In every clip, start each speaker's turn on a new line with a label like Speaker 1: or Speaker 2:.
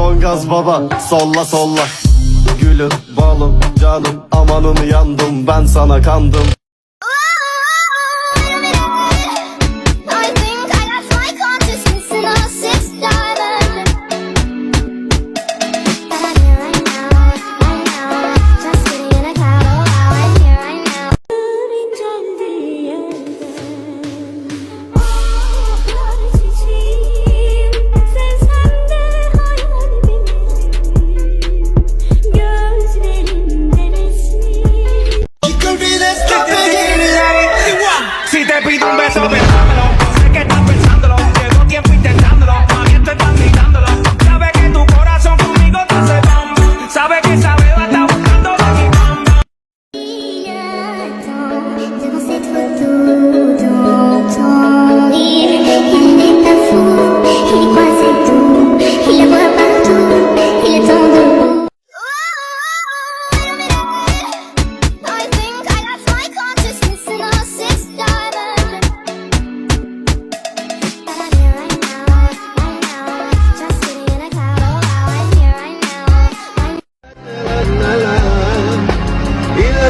Speaker 1: son gaz baba Solla solla. Gülüm balım canım amanın yandım. Ben sana kandım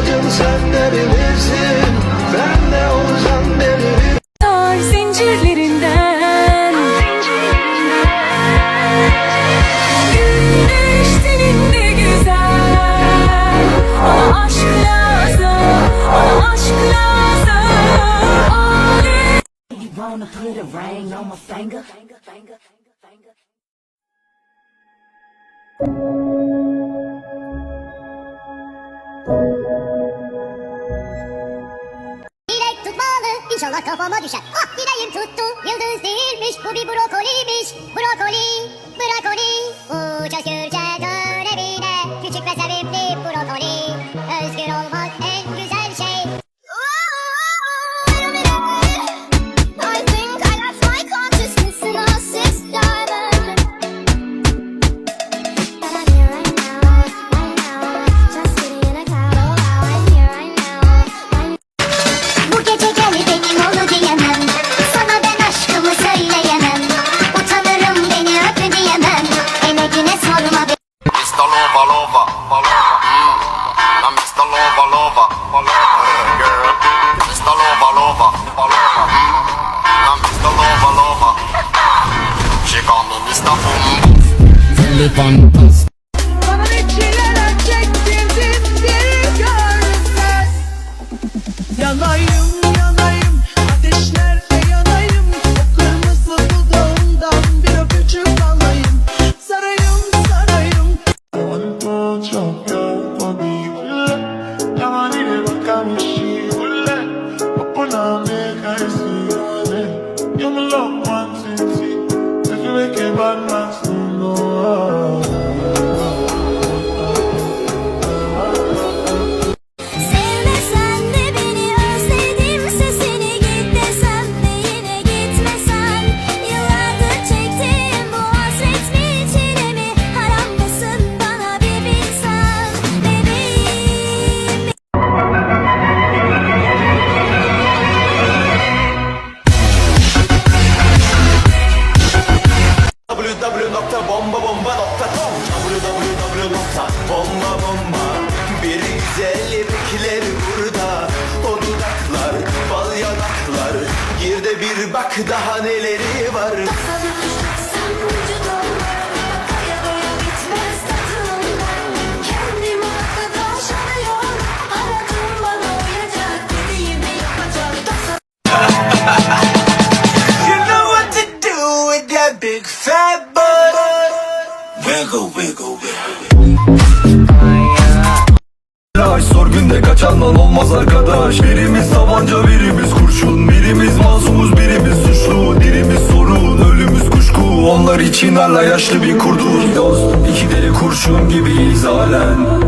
Speaker 1: İlacım sen derisin Ben de olacağım delirim
Speaker 2: Dar zincirlerinden. Güneş güzel. Bana aşk lazım Bana aşk lazım.
Speaker 3: You
Speaker 4: inşallah kafama düşer. Ah dileğim tuttu. Yıldız değilmiş. Bu bir brokoliymiş. Brokoli brokoli. Uçuşurca dönemine
Speaker 5: Bana ne çileler çektirdin geri görmez Yanayım yanayım ateşlerde yanayım O kırmızı dudağından bir öpücük alayım. Sarayım sarayım.
Speaker 4: Sevmesen
Speaker 1: www.bombabomba Bir güzel yemekler burada O dudaklar, bal yanaklar Gir de bir bak daha neleri var
Speaker 6: do with that big fat butt. Wiggle, wiggle, wiggle.
Speaker 1: Arkadaş Zor günde kaçandan olmaz arkadaş. Birimiz tabanca birimiz kurşun. Birimiz masumuz birimiz suçlu. Dirimiz sorun ölümüz kuşku. Onlar için hala yaşlı bir kurduz Dost iki deli kurşun gibiyiz halen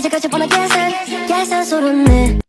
Speaker 4: 이제까지 뻔한 계산 계산 소름네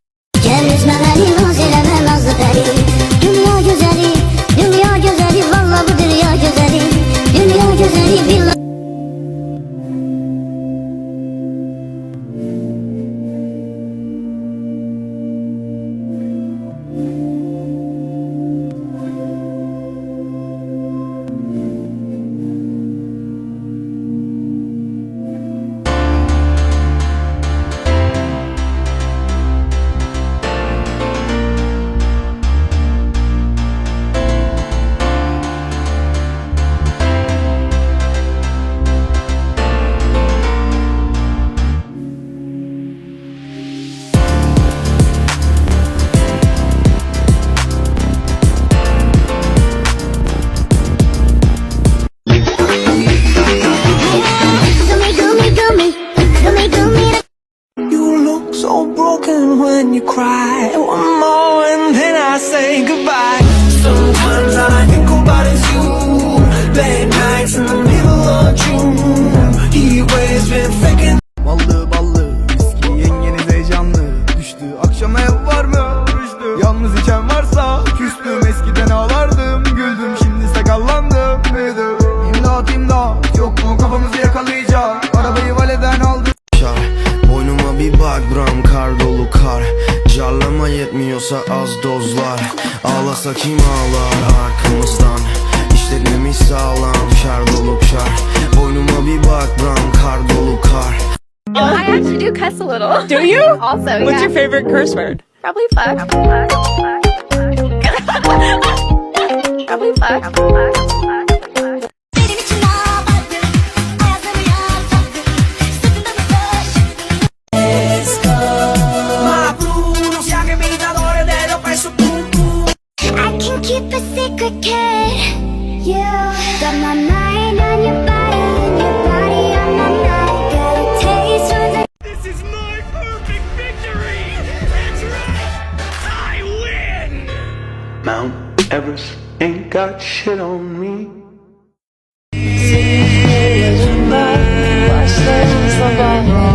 Speaker 4: when you cry. One more and then I say goodbye. Bırak buram kar dolu kar Carlama yetmiyorsa az dozlar
Speaker 7: Ağlasa kim ağlar arkamızdan İşletmemiz sağlam şar dolu şar Boynuma bir bak buram kar dolu kar oh,
Speaker 8: I actually do cuss a little.
Speaker 9: Do you?
Speaker 8: Also,
Speaker 9: What's
Speaker 8: yeah.
Speaker 9: your favorite curse word?
Speaker 8: Probably fuck. Probably fuck.
Speaker 10: Probably fuck. Keep a secret, kid. You got my mind on your body, and your body on my mind. Got a taste for the
Speaker 11: This is my perfect victory! That's right! I win!
Speaker 12: Mount Everest ain't got shit on me.
Speaker 13: Madem